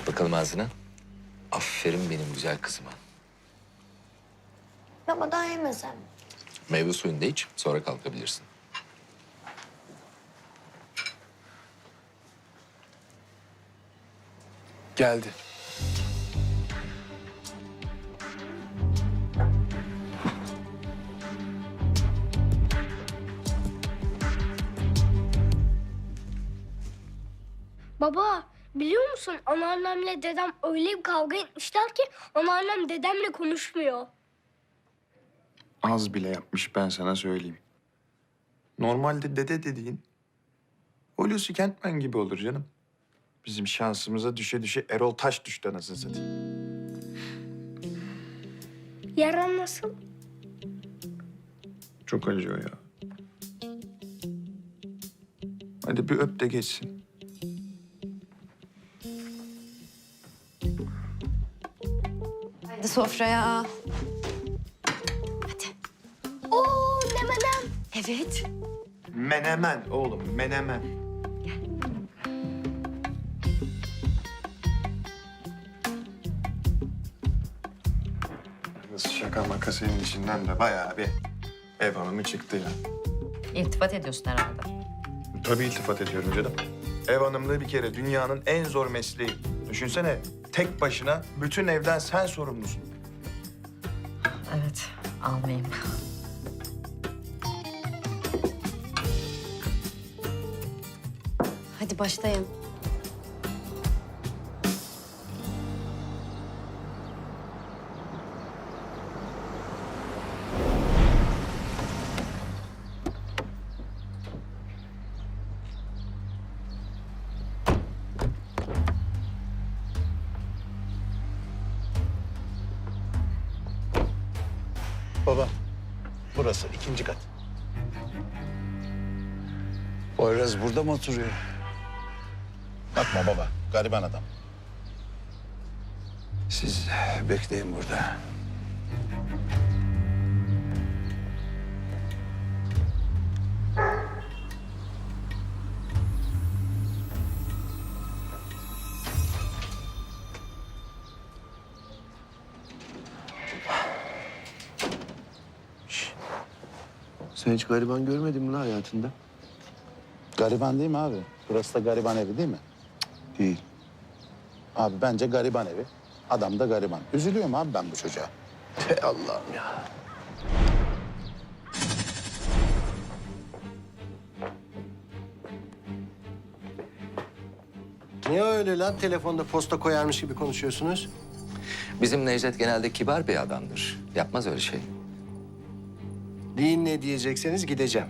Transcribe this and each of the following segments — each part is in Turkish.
Aç bakalım ağzını. Aferin benim güzel kızıma. Baba daha yemesem. Meyve suyunu da iç, sonra kalkabilirsin. Geldi. Baba biliyor musun anneannemle dedem öyle bir kavga etmişler ki anneannem dedemle konuşmuyor. Az bile yapmış ben sana söyleyeyim. Normalde dede dediğin Hulusi Kentmen gibi olur canım. Bizim şansımıza düşe düşe Erol Taş düştü anasını satayım. Yaran nasıl? Çok acıyor ya. Hadi bir öp de geçsin. Hadi sofraya. Oo demeden. Evet. Menemen oğlum menemen. Nasıl şaka maka senin içinden de bayağı bir ev hanımı çıktı ya. İltifat ediyorsun herhalde. Tabii iltifat ediyorum canım. Ev hanımlığı bir kere dünyanın en zor mesleği. Düşünsene tek başına bütün evden sen sorumlusun. Evet, almayayım. Hadi başlayın. Baba, burası ikinci kat. Poyraz burada mı oturuyor? Bakma baba, gariban adam. Siz bekleyin burada. Sen hiç gariban görmedin mi lan hayatında? Gariban değil mi abi? Burası da gariban evi değil mi? Değil. Abi bence gariban evi. Adam da gariban. Üzülüyorum abi ben bu çocuğa. Hey Allah'ım ya. Niye öyle lan telefonda posta koyarmış gibi konuşuyorsunuz? Bizim Necdet genelde kibar bir adamdır. Yapmaz öyle şey. Deyin ne diyecekseniz gideceğim.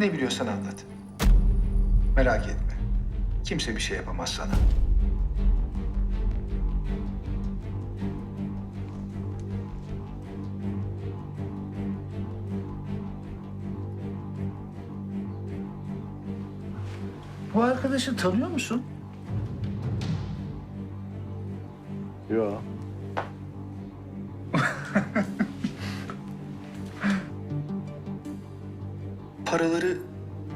Ne biliyorsan anlat. Merak etme. Kimse bir şey yapamaz sana. Bu arkadaşı tanıyor musun? Yok. Paraları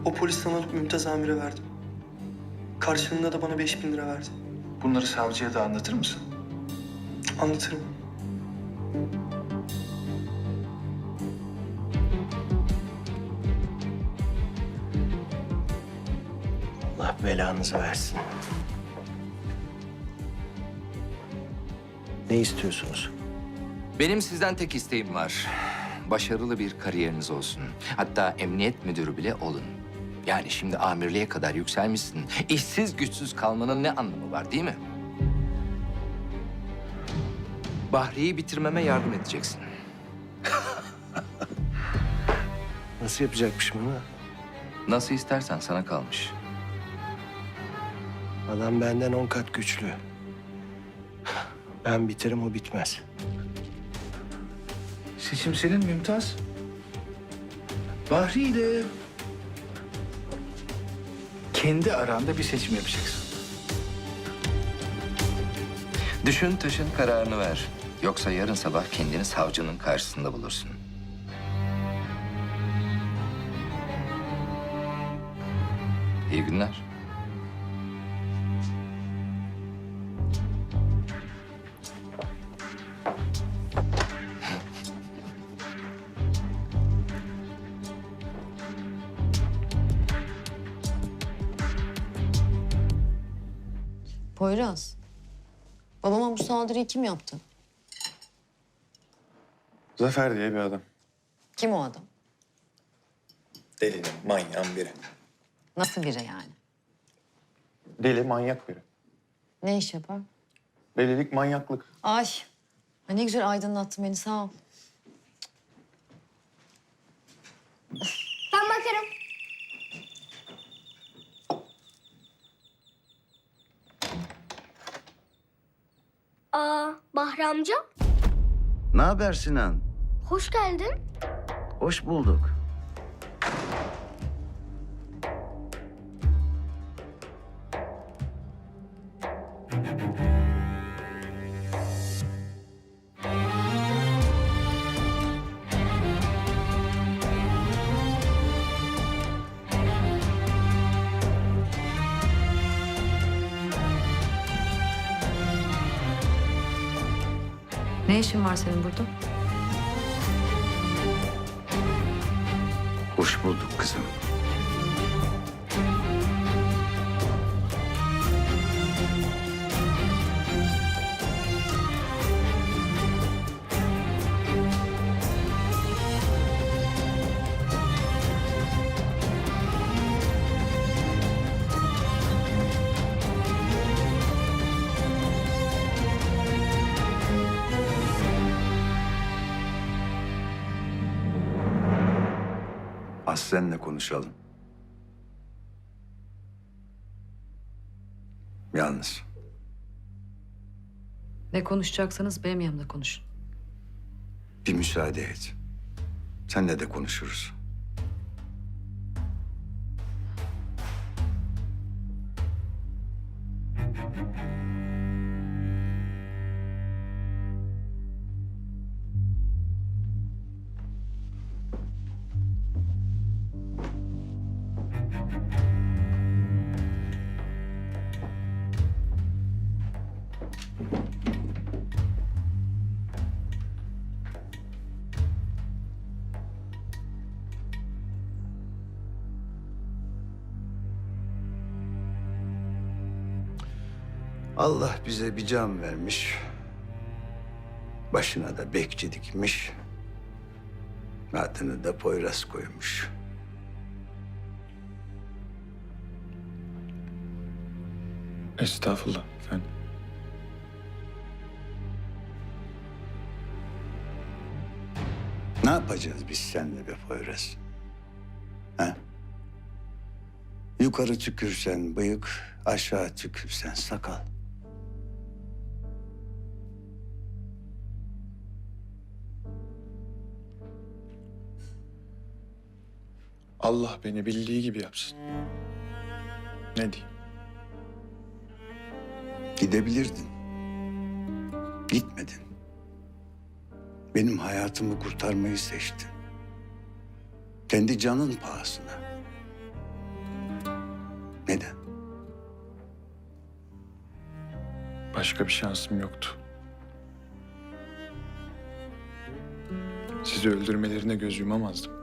o polisten alıp Mümtaz Amir'e verdim. Karşılığında da bana 5000 lira verdi. Bunları savcıya da anlatır mısın? Anlatırım. Belanızı versin. Ne istiyorsunuz? Benim sizden tek isteğim var. Başarılı bir kariyeriniz olsun. Hatta emniyet müdürü bile olun. Yani şimdi amirliğe kadar yükselmişsin. İşsiz güçsüz kalmanın ne anlamı var değil mi? Bahri'yi bitirmeme yardım edeceksin. Nasıl yapacakmışım bunu? Nasıl istersen sana kalmış. Adam benden on kat güçlü. Ben biterim o bitmez. Seçim senin Mümtaz. Bahri ile kendi aranda bir seçim yapacaksın. Düşün taşın kararını ver. Yoksa yarın sabah kendini savcının karşısında bulursun. İyi günler. Poyraz. Babama bu saldırıyı kim yaptı? Zafer diye bir adam. Kim o adam? Delinin, manyağın biri. Nasıl biri yani? Deli, manyak biri. Ne iş yapar? Delilik, manyaklık. Ay. Ay ne güzel aydınlattın beni sağ ol. Ben bakarım. Aa, Bahri amca. Ne haber Sinan? Hoş geldin. Hoş bulduk. Ne işin var senin burada? Hoş bulduk kızım. Aslen'le konuşalım. Yalnız. Ne konuşacaksanız benim yanımda konuşun. Bir müsaade et. Senle de konuşuruz. Allah bize bir can vermiş. Başına da bekçi dikmiş. Adını da Poyraz koymuş. Estağfurullah efendim. Ne yapacağız biz seninle be Poyraz? Ha? Yukarı tükürsen bıyık, aşağı tükürsen sakal. Allah beni bildiği gibi yapsın. Ne diyeyim? Gidebilirdin. Gitmedin. Benim hayatımı kurtarmayı seçtin. Kendi canın pahasına. Neden? Başka bir şansım yoktu. Sizi öldürmelerine göz yumamazdım.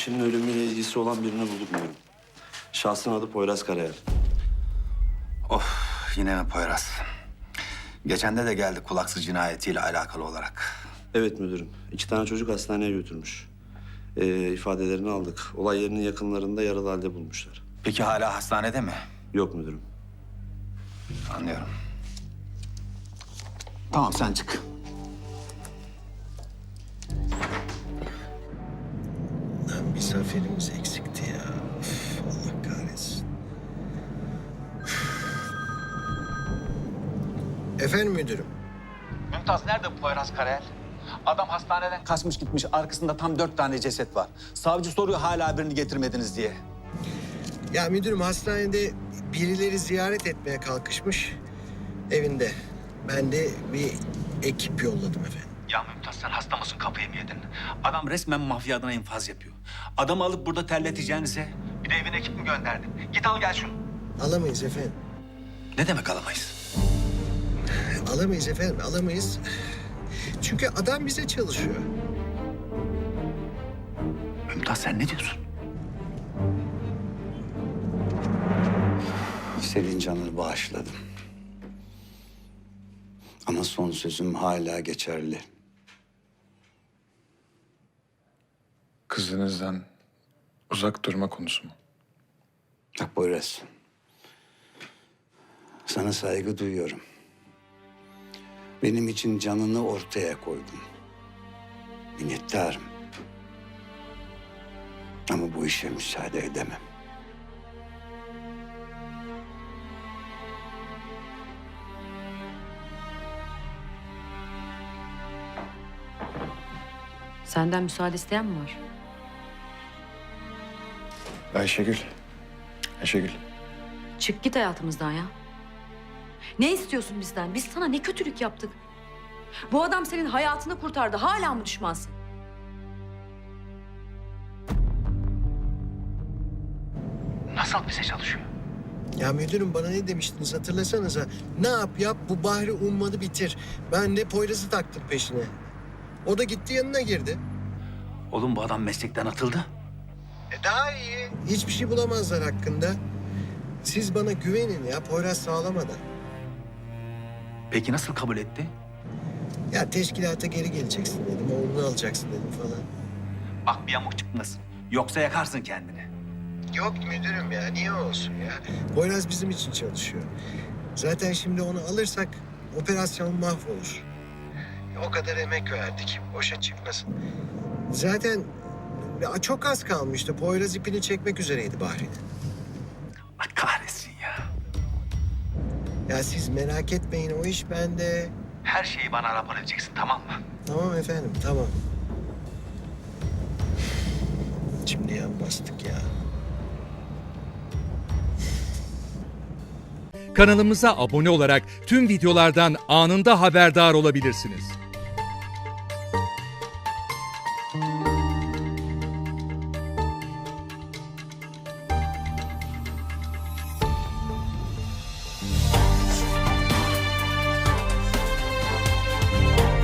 Kişinin ölümüyle ilgisi olan birini bulduk müdürüm. Şahsın adı Poyraz Karayel. Of yine mi Poyraz? Geçen de de geldi kulaksız cinayetiyle alakalı olarak. Evet müdürüm. İki tane çocuk hastaneye götürmüş. Ee, ifadelerini aldık. Olay yerinin yakınlarında yaralı halde bulmuşlar. Peki hala hastanede mi? Yok müdürüm. Anlıyorum. Tamam sen çık. Misafirimiz eksikti ya. Allah kahretsin. Efendim müdürüm. Mümtaz nerede bu Poyraz Karayel? Adam hastaneden kaçmış gitmiş. Arkasında tam dört tane ceset var. Savcı soruyor hala birini getirmediniz diye. Ya müdürüm hastanede birileri ziyaret etmeye kalkışmış evinde. Ben de bir ekip yolladım efendim. Ya Mümtaz sen hasta mısın kafayı mı yedin? Adam resmen mafya adına infaz yapıyor. Adamı alıp burada terleteceğinize bir de evine ekip mi gönderdin? Git al gel şunu. Alamayız efendim. Ne demek alamayız? Alamayız efendim, alamayız. Çünkü adam bize çalışıyor. Mümtaz sen ne diyorsun? Senin canını bağışladım. Ama son sözüm hala geçerli. Kızınızdan uzak durma konusu mu? Bak Boyraz. Sana saygı duyuyorum. Benim için canını ortaya koydun. Minnettarım. Ama bu işe müsaade edemem. Senden müsaade isteyen mi var? Ayşegül. Ayşegül. Çık git hayatımızdan ya. Ne istiyorsun bizden? Biz sana ne kötülük yaptık? Bu adam senin hayatını kurtardı. Hala mı düşmansın? Nasıl bize çalışıyor? Ya müdürüm bana ne demiştiniz hatırlasanıza. Ne yap yap bu Bahri ummadı bitir. Ben de Poyraz'ı taktım peşine. O da gitti yanına girdi. Oğlum bu adam meslekten atıldı. E daha iyi. Hiçbir şey bulamazlar hakkında. Siz bana güvenin ya Poyraz sağlamadan. Peki nasıl kabul etti? Ya teşkilata geri geleceksin dedim. Oğlunu alacaksın dedim falan. Bak bir yamuk çıkmasın. Yoksa yakarsın kendini. Yok müdürüm ya niye olsun ya? Poyraz bizim için çalışıyor. Zaten şimdi onu alırsak operasyon mahvolur. O kadar emek verdik. Boşa çıkmasın. Zaten ya çok az kalmıştı. Poyraz ipini çekmek üzereydi Bahri'nin. Allah kahretsin ya. Ya siz merak etmeyin o iş bende. Her şeyi bana rapor edeceksin tamam mı? Tamam efendim tamam. Şimdi yan bastık ya. Kanalımıza abone olarak tüm videolardan anında haberdar olabilirsiniz.